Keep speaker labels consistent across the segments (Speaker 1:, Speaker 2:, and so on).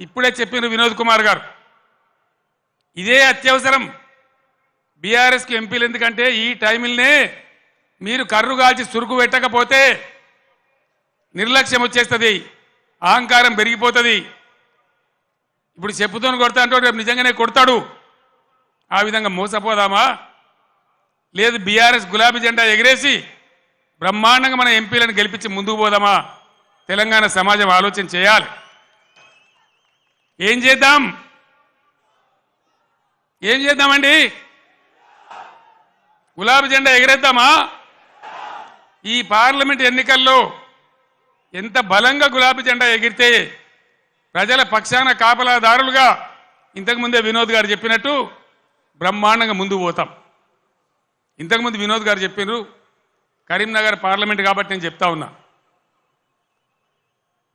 Speaker 1: ఇప్పుడే చెప్పిన వినోద్ కుమార్ గారు. ఇదే అత్యవసరం. బీఆర్ఎస్కి ఎంపీలు ఎందుకంటే ఈ టైంలనే మీరు కర్రు కాల్చి సురుకు పెట్టకపోతే నిర్లక్ష్యం వచ్చేస్తుంది. అహంకారం పెరిగిపోతుంది. ఇప్పుడు చెప్పుతూ కొడతా అంటే రేపు నిజంగానే కొడతాడు. ఆ విధంగా మోసపోదామా? లేదు బీఆర్ఎస్ గులాబీ జెండా ఎగిరేసి బ్రహ్మాండంగా మన ఎంపీలను గెలిపించి ముందుకు పోదామా? తెలంగాణ సమాజం ఆలోచన చేయాలి. ఏం చేద్దాం? ఏం చేద్దామండి? గులాబీ జెండా ఎగరేద్దామా? ఈ పార్లమెంట్ ఎన్నికల్లో ఎంత బలంగా గులాబీ జెండా ఎగిరితే ప్రజల పక్షాన కాపలాదారులుగా ఇంతకుముందే వినోద్ గారు చెప్పినట్టు బ్రహ్మాండంగా ముందు పోతాం. ఇంతకుముందు వినోద్ గారు చెప్పినారు కరీంనగర్ పార్లమెంట్ కాబట్టి నేను చెప్తా ఉన్నా.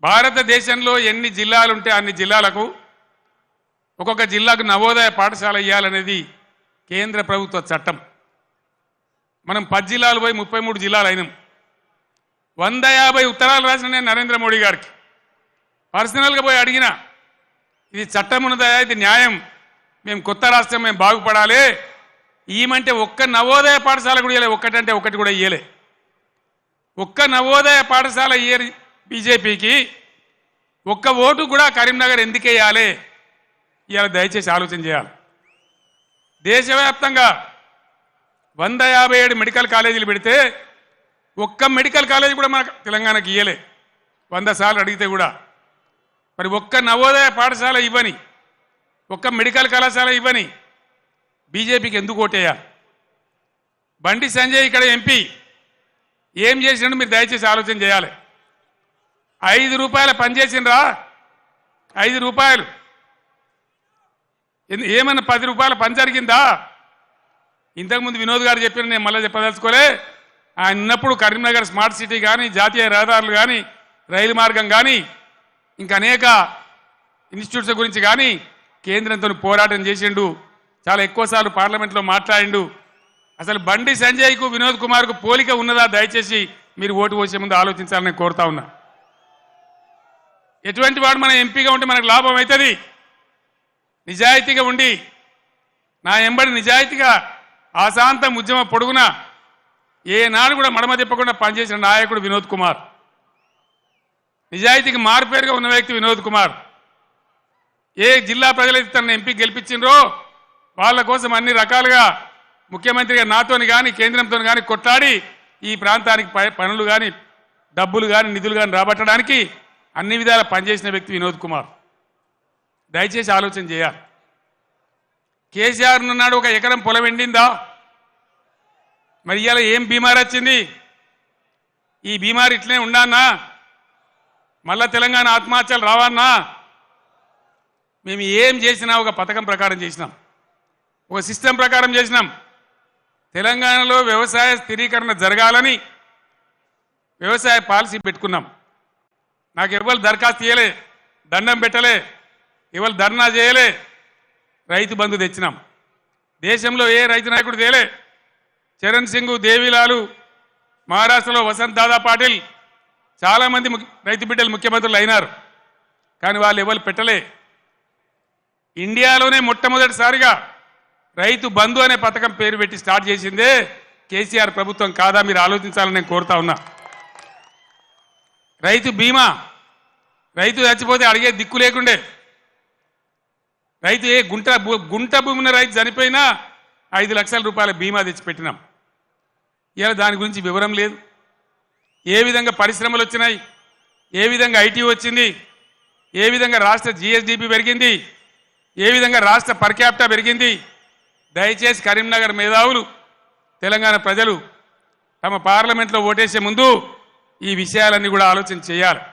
Speaker 1: భారతదేశంలో ఎన్ని జిల్లాలు ఉంటే అన్ని జిల్లాలకు ఒక్కొక్క జిల్లాకు నవోదయ పాఠశాల ఇవ్వాలనేది కేంద్ర ప్రభుత్వ చట్టం. మనం పది జిల్లాలు పోయి ముప్పై మూడు జిల్లాలు అయినాం. వంద యాభై ఉత్తరాలు రాసిన నేను నరేంద్ర మోడీ గారికి. పర్సనల్గా పోయి అడిగిన ఇది చట్టం ఉన్నదా ఇది న్యాయం మేము కొత్త రాష్ట్రం మేము బాగుపడాలి. ఈమంటే ఒక్క నవోదయ పాఠశాల కూడా ఇవ్వలే ఒక్కటంటే ఒకటి కూడా ఇయ్యలే. ఒక్క నవోదయ పాఠశాల ఇయ్యరు బీజేపీకి ఒక్క ఓటు కూడా కరీంనగర్ ఎందుకు వేయాలి ఇవాళ దయచేసి ఆలోచన చేయాలి. దేశవ్యాప్తంగా వంద యాభై ఏడు మెడికల్ కాలేజీలు పెడితే ఒక్క మెడికల్ కాలేజీ కూడా మన తెలంగాణకి ఇయ్యలే. వంద సార్లు అడిగితే కూడా. మరి ఒక్క నవోదయ పాఠశాల ఇవ్వని ఒక్క మెడికల్ కళాశాల ఇవ్వని బీజేపీకి ఎందుకు ఓటేయా బండి సంజయ్ ఇక్కడ ఎంపీ ఏం చేసినట్టు మీరు దయచేసి ఆలోచన చేయాలి. ఐదు రూపాయల పనిచేసిండ్రా? ఐదు రూపాయలు. ఏమన్నా పది రూపాయల పని జరిగిందా? ఇంతకుముందు వినోద్ గారు చెప్పిన నేను మళ్ళీ చెప్పదలుచుకోలే. ఆయన ఉన్నప్పుడు కరీంనగర్ స్మార్ట్ సిటీ కానీ జాతీయ రహదారులు కానీ రైలు మార్గం కానీ ఇంకా అనేక ఇన్స్టిట్యూట్స్ గురించి కానీ కేంద్రంతో పోరాటం చేసిండు. చాలా ఎక్కువసార్లు పార్లమెంట్లో మాట్లాడిండు. అసలు బండి సంజయ్కు వినోద్ కుమార్కు పోలిక ఉన్నదా? దయచేసి మీరు ఓటు పోసే ముందు ఆలోచించాలని కోరుతా ఉన్నా. ఎటువంటి వాడు మన ఎంపీగా ఉంటే మనకు లాభం అవుతుంది? నిజాయితీగా ఉండి నా ఎంబడి నిజాయితీగా ఆశాంతం ఉద్యమ పొడుగున ఏనాడు కూడా మడమ తిప్పకుండా పనిచేసిన నాయకుడు వినోద్ కుమార్. నిజాయితీకి మారుపేరుగా ఉన్న వ్యక్తి వినోద్ కుమార్. ఏ జిల్లా ప్రజలైతే తన ఎంపీ గెలిపించిండ్రో వాళ్ళ కోసం అన్ని రకాలుగా ముఖ్యమంత్రిగా నాతోని కానీ కేంద్రంతో కానీ కొట్లాడి ఈ ప్రాంతానికి పనులు కానీ డబ్బులు కానీ నిధులు కానీ రాబట్టడానికి అన్ని విధాల పనిచేసిన వ్యక్తి వినోద్ కుమార్. దయచేసి ఆలోచన చేయాలి. కేసీఆర్ ఉన్నాడు ఒక ఎకరం పొలం ఎండిందా? మరి ఇవాళ ఏం బీమార్ వచ్చింది? ఈ బీమారి ఇట్లనే ఉండానా మళ్ళా తెలంగాణ ఆత్మహత్యలు రావన్నా మేము ఏం చేసినా ఒక పథకం ప్రకారం చేసినాం. ఒక సిస్టమ్ ప్రకారం చేసినాం. తెలంగాణలో వ్యవసాయ స్థిరీకరణ జరగాలని వ్యవసాయ పాలసీ పెట్టుకున్నాం. నాకు ఎవరు దరఖాస్తు చేయలే దండం పెట్టలే ఎవరు ధర్నా చేయలే రైతు బంధు తెచ్చినాం. దేశంలో ఏ రైతు నాయకుడు తేలే చరణ్ సింగ్ దేవిలాలు మహారాష్ట్రలో వసంత్ దాదా పాటిల్ చాలామంది రైతు బిడ్డలు ముఖ్యమంత్రులు అయినారు. కానీ వాళ్ళు ఎవరు పెట్టలే. ఇండియాలోనే మొట్టమొదటిసారిగా రైతు బంధు అనే పథకం పేరు పెట్టి స్టార్ట్ చేసిందే కేసీఆర్ ప్రభుత్వం కాదా మీరు ఆలోచించాలని నేను కోరుతా ఉన్నా. రైతు బీమా. రైతు చచ్చిపోతే అడిగే దిక్కు లేకుండే. రైతు ఏ గుంట భూ- గుంట భూమిన రైతు చనిపోయినా ఐదు లక్షల రూపాయల బీమా తెచ్చి పెట్టినాం ఇలా దాని గురించి వివరం లేదు. ఏ విధంగా పరిశ్రమలు వచ్చినాయి? ఏ విధంగా ఐటీ వచ్చింది? ఏ విధంగా రాష్ట్ర జిఎస్డిపి పెరిగింది? ఏ విధంగా రాష్ట్ర పర్క్యాప్టా పెరిగింది? దయచేసి కరీంనగర్ మేధావులు తెలంగాణ ప్రజలు తమ పార్లమెంట్లో ఓటేసే ముందు ఈ విషయాలన్నీ కూడా ఆలోచన చేయాలి.